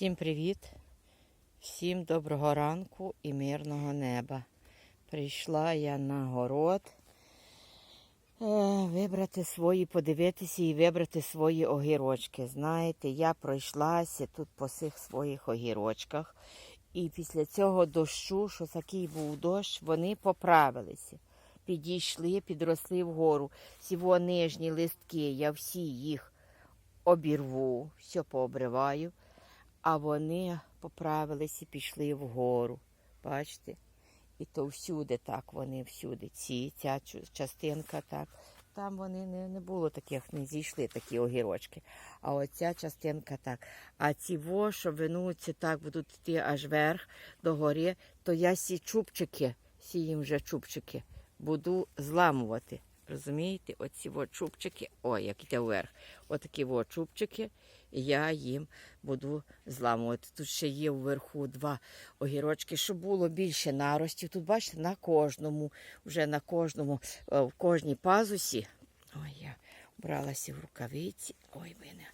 Всім привіт, всім доброго ранку і мирного неба. Прийшла я на город е, вибрати свої, подивитися і вибрати свої огірочки. Знаєте, я пройшлася тут по цих своїх огірочках. І після цього дощу, що такий був дощ, вони поправилися. Підійшли, підросли вгору. Всього нижні листки, я всі їх обірву, все пообриваю, а вони поправилися і пішли вгору. Бачите? І то всюди так, вони всюди. Ці, ця частинка так. Там вони не, не було таких, не зійшли такі огірочки. А оця частинка так. А ці во, що винуться так, будуть йти аж вверх до гори, то я сі чубчики, сі їм вже чубчики, буду зламувати. Розумієте? Оці во чубчики, ой, як йде вверх. Отакі во чубчики, я їм буду зламувати. Тут ще є вверху два огірочки, щоб було більше наростів. Тут, бачите, на кожному, вже на кожному, е, в кожній пазусі. Ой, я бралася в рукавиці. Ой, мене,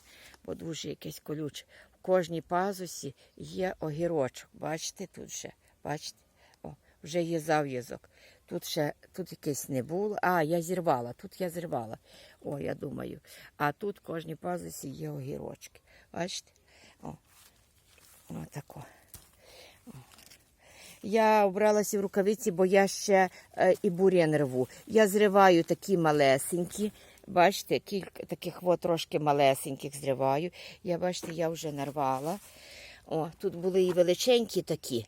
бо дуже якесь колюче. В кожній пазусі є огірочок. Бачите, тут ще, бачите? О, вже є зав'язок. Тут ще тут якесь не було. А, я зірвала. Тут я зірвала. О, я думаю. А тут в кожній пазусі є огірочки. Бачите? Отако. Я обралася в рукавиці, бо я ще е, і бурян рву. Я зриваю такі малесенькі. Бачите, кілька таких от трошки малесеньких зриваю. Я бачите, я вже нарвала. О, тут були і величенькі такі.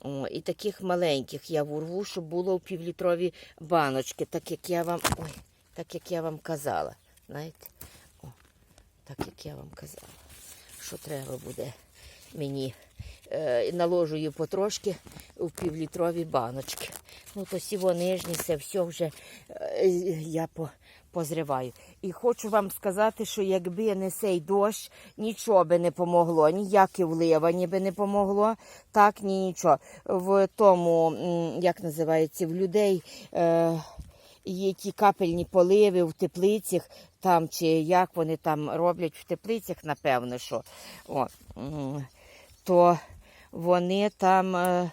О, і таких маленьких я урву, щоб було в півлітрові баночки, так як я вам. Ой, так як я вам казала. Знаєте? О, так як я вам казала. Що треба буде мені. Е, наложую потрошки в півлітрові баночки. Ну, то сіво нижні, це все вже е, я по, позриваю. І хочу вам сказати, що якби не цей дощ, нічого би не помогло, ніяке вливання би не помогло, так ні нічого. В тому, як називається, в людей. Е, Є ті капельні поливи в теплицях, там чи як вони там роблять в теплицях, напевно, що. О, то вони там, е,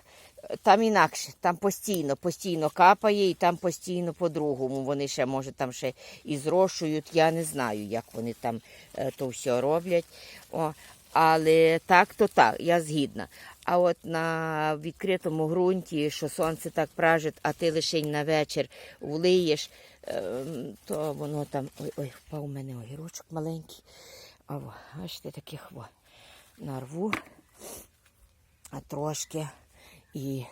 там інакше, там постійно, постійно капає і там постійно по-другому. Вони ще, може, там ще і зрошують. Я не знаю, як вони там е, то все роблять. О, але так, то так, я згідна. А от на відкритому ґрунті, що сонце так пражить, а ти лише на вечір влиєш, е, то воно там. Ой, ой, впав у мене огірочок маленький. А бачите, таких во нарву а трошки і,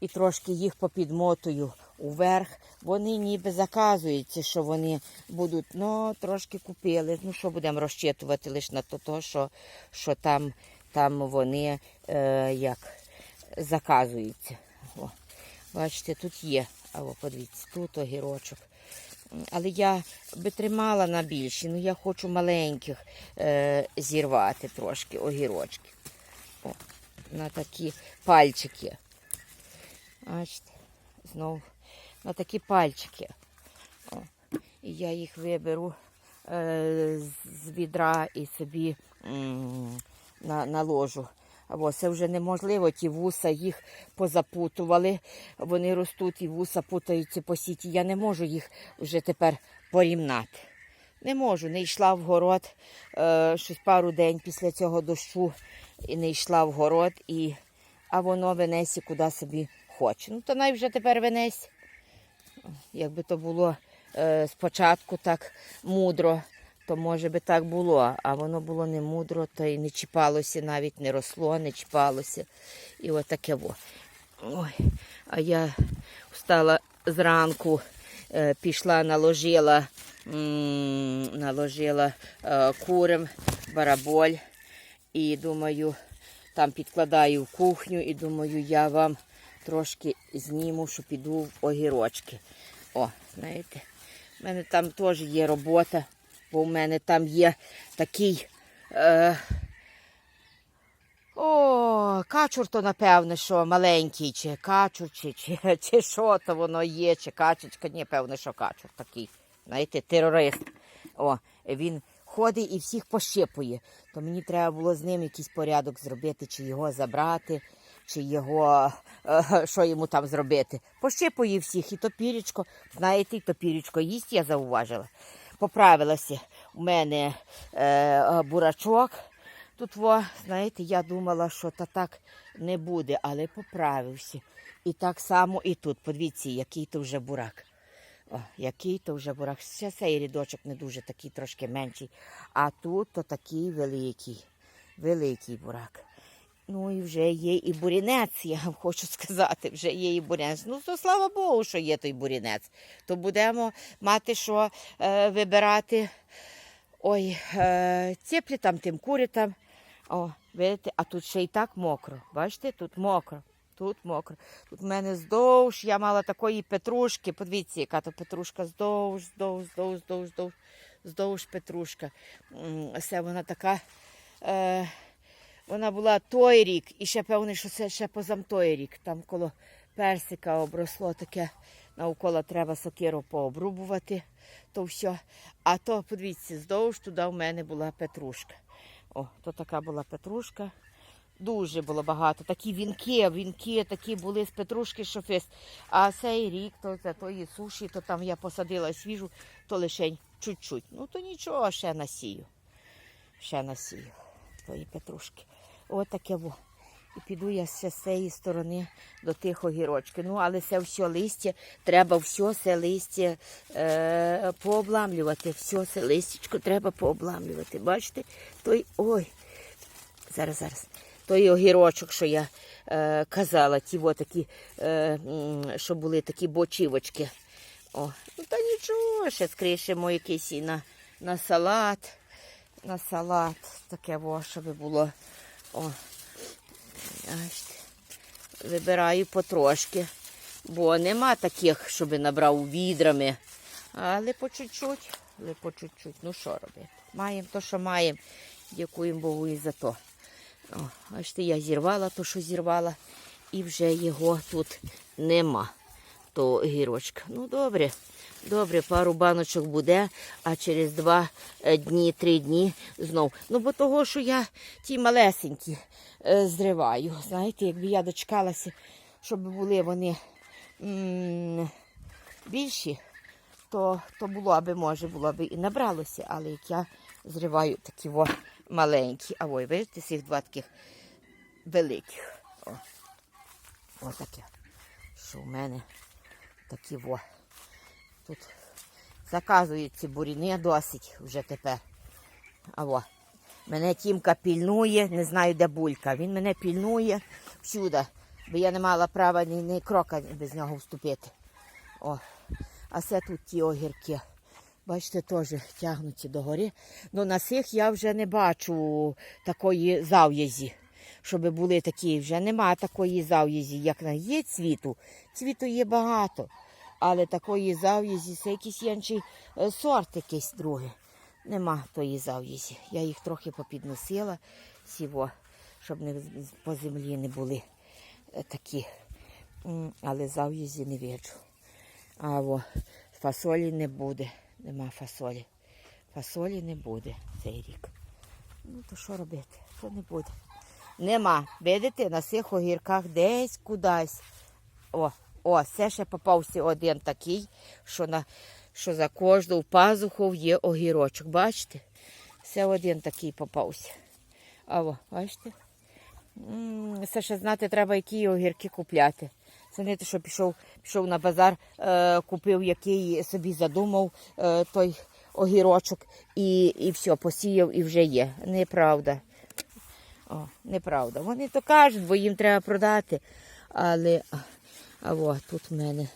і трошки їх попідмотую уверх. Вони ніби заказуються, що вони будуть, ну, трошки купили. Ну, що будемо розчитувати лише на то, що, що там, там вони е, як заказуються. О, бачите, тут є. А о, подивіться, тут огірочок. Але я би тримала на більші, ну я хочу маленьких е, зірвати трошки огірочки. О, на такі пальчики. Бачите, знову на такі пальчики. О, і я їх виберу е, з відра і собі м, на, наложу. Або це вже неможливо, ті вуса їх позапутували. Вони ростуть і вуса путаються по сіті. Я не можу їх вже тепер порівнати. Не можу, не йшла в город е, щось пару день після цього дощу і не йшла в город, і, а воно венесі куди собі хоче. Ну, то най вже тепер венесь. Якби то було е, спочатку так мудро, то може би так було, а воно було не мудро, то й не чіпалося, навіть не росло, не чіпалося. І отаке во. Ой, а я встала зранку, е, пішла, наложила, м, наложила е, курям, бараболь. І думаю, там підкладаю в кухню і думаю, я вам трошки зніму, що піду в огірочки. О, знаєте, в мене там теж є робота, бо в мене там є такий. Е, о, качур то, напевне, що маленький, чи качур, чи, чи, чи що то воно є, чи качечка. Ні, певне, що качур такий. Знаєте, терорист. О, він приходить і всіх пощипує. То мені треба було з ним якийсь порядок зробити, чи його забрати, чи його е, що йому там зробити. Пощипує всіх, і топірічко, знаєте, і топірічко їсть, я зауважила. Поправилася у мене е, е, бурачок. Тут, во, знаєте, я думала, що та так не буде, але поправився. І так само і тут. Подивіться, який то вже бурак. Який то вже бурак. Ще цей рядочок не дуже такий трошки менший. А тут то такий великий, великий бурак. Ну і вже є і бурінець, я вам хочу сказати, вже є і бурінець. Ну, то слава Богу, що є той бурінець. То будемо мати що е, вибирати. Ой, е, ціплі там тим курятам. О, видите, а тут ще й так мокро. Бачите, тут мокро. Тут мокро. Тут в мене здовж, я мала такої петрушки. Подивіться, яка то петрушка здовж, здовж, здовж, здовж, здовж, здовж петрушка. Це вона така. Е, вона була той рік, і ще певне, що це ще позам той рік. Там коло персика обросло таке. Навколо треба сокиру пообрубувати, то все. А то, подивіться, здовж туди в мене була петрушка. О, то така була петрушка. Дуже було багато. Такі вінки, вінки такі були з петрушки, що фест. А цей рік, то за тої суші, то там я посадила свіжу, то лише чуть-чуть. Ну то нічого, ще насію. Ще насію тої петрушки. Ось таке во. І піду я ще з цієї сторони до тих огірочків. Ну, але це все листя, треба все це листя е, пообламлювати. Все це листячко треба пообламлювати. Бачите? Той, ой, зараз, зараз. Той огірочок, що я е, казала, ті во такі, е, що були такі бочівочки. О, ну та нічого, ще скришимо якийсь і на, на салат. На салат таке во, щоб було. О, Вибираю потрошки, бо нема таких, щоб набрав відрами. Але по чуть-чуть, але по чуть-чуть. Ну що робити? Маємо то, що маємо. Дякуємо Богу і за то. О, бачите, я зірвала то, що зірвала, і вже його тут нема. То гірочка. Ну, добре, добре, пару баночок буде, а через два е, дні, три дні знов. Ну, бо того, що я ті малесенькі е, зриваю. Знаєте, якби я дочекалася, щоб були вони більші, то, то було аби, може, було б і набралося, але як я зриваю такі во маленькі. А ой, бачите, цих два таких великих. О, Ось таке. Що в мене такі во. Тут заказують ці буріни досить вже тепер. А во. Мене Тімка пільнує, не знаю, де булька. Він мене пільнує всюди, бо я не мала права ні, ні крока без нього вступити. О, а це тут ті огірки. Бачите, теж тягнуті догори. Ну на цих я вже не бачу такої зав'язі, щоб були такі. Вже нема такої зав'язі, як на є цвіту. Цвіту є багато, але такої зав'язі це якийсь інший е, сорт, якийсь другий. Нема тої зав'язі. Я їх трохи попідносила, сіво, щоб не по землі не були е, такі. Але зав'язі не виджу. А во, фасолі не буде. Нема фасолі. Фасолі не буде цей рік. Ну, то що робити? То не буде. Нема. Видите, на цих огірках десь кудись. О, о, це ще попався один такий, що, на, що за кожну пазуху є огірочок. Бачите? Це один такий попався. А о, бачите? Це ще знати треба, які огірки купляти. Це не те, що пішов, пішов на базар, е, купив, який собі задумав е, той огірочок і, і все, посіяв і вже є. Неправда. О, неправда. Вони то кажуть, бо їм треба продати. Але а, о, тут в мене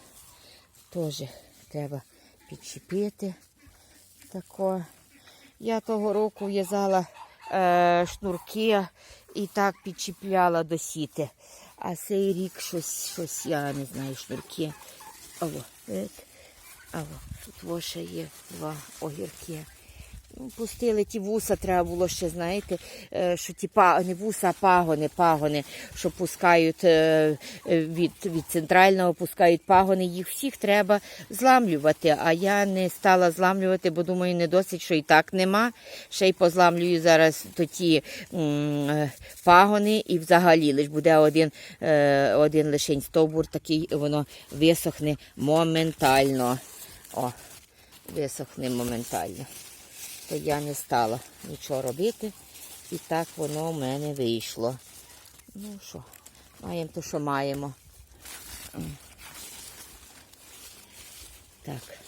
теж треба підчепити. Тако. Я того року в'язала е, шнурки і так підчіпляла до сіти. А цей рік щось, щось я не знаю, шнурки. Аво, видите? Аво, тут во ще є два огірки. Пустили ті вуса, треба було ще, знаєте, е, що ті не вуса, а пагони, пагони, що пускають е, е, від, від центрального, пускають пагони, їх всіх треба зламлювати. А я не стала зламлювати, бо думаю, не досить, що і так нема. Ще й позламлюю зараз то ті пагони, і взагалі лиш буде один, один лишень стовбур, такий воно висохне моментально. О, висохне моментально то я не стала нічого робити. І так воно в мене вийшло. Ну що, маємо те, що маємо. Так.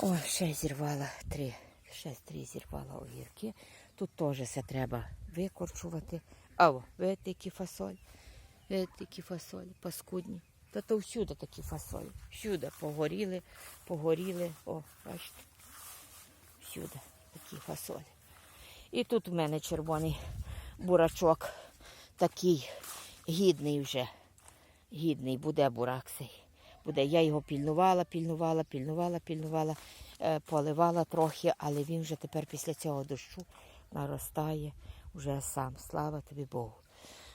О, ще зірвала три. Ще три зірвала огірки. Тут теж все треба викорчувати. А, о, видите, які фасоль. Видите, які фасолі, паскудні. Та то всюди такі фасолі. Всюди погоріли, погоріли. О, бачите всюди такі фасолі. І тут у мене червоний бурачок такий гідний вже. Гідний буде бурак цей. Буде. Я його пільнувала, пільнувала, пільнувала, пільнувала, е, поливала трохи, але він вже тепер після цього дощу наростає вже сам. Слава тобі Богу.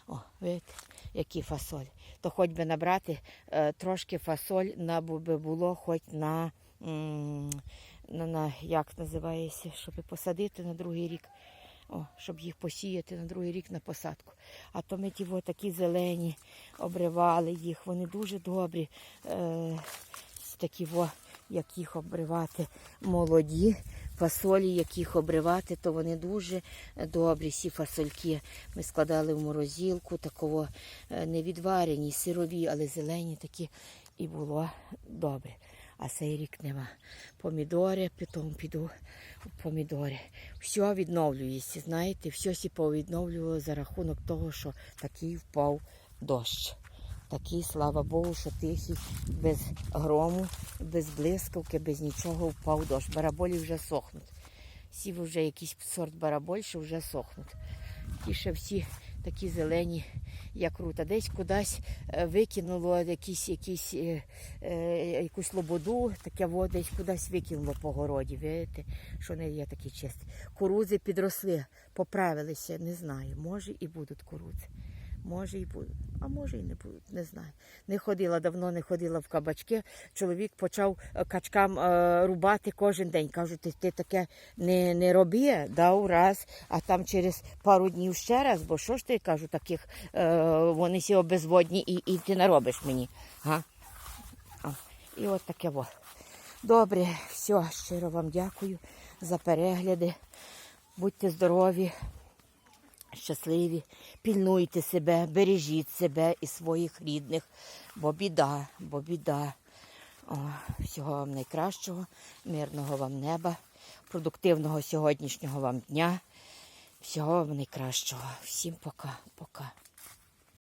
О, видите, які фасоль. То хоч би набрати е, трошки фасоль на би було хоч на, на, на як називається, щоб посадити на другий рік. О, щоб їх посіяти на другий рік на посадку. А то ми ті во такі зелені обривали їх. Вони дуже добрі. Е, такі во, як їх обривати молоді. Фасолі, як їх обривати, то вони дуже добрі, всі фасольки. Ми складали в морозилку, такого е, не відварені, сирові, але зелені такі. І було добре. А цей рік нема. Помідори, потім піду в помідори. Все відновлюється, знаєте, все сі повідновлювало за рахунок того, що такий впав дощ. Такий, слава Богу, що тихий, без грому, без блискавки, без нічого впав дощ. Бараболі вже сохнуть. Всі вже якийсь сорт бараболь, що вже сохнуть. Ті ще всі такі зелені, як круто. Десь кудись е, викинуло якісь, якісь, е, е, якусь лободу, таке во, десь кудись викинуло по городі. Видите, що не є такі чисті. Курузи підросли, поправилися, не знаю. Може і будуть курудзи. Може і будуть, а може і не будуть, не знаю. Не ходила, давно не ходила в кабачки. Чоловік почав е, качкам е, рубати кожен день. Кажу, ти, ти таке не, не роби, дав раз, а там через пару днів ще раз, бо що ж ти кажу, таких е, вони всі обезводні і, і ти наробиш мені. Га? О, і от таке во. Добре, все, щиро вам дякую за перегляди. Будьте здорові щасливі, пільнуйте себе, бережіть себе і своїх рідних, бо біда, бо біда. О, всього вам найкращого, мирного вам неба, продуктивного сьогоднішнього вам дня. Всього вам найкращого. Всім пока, пока.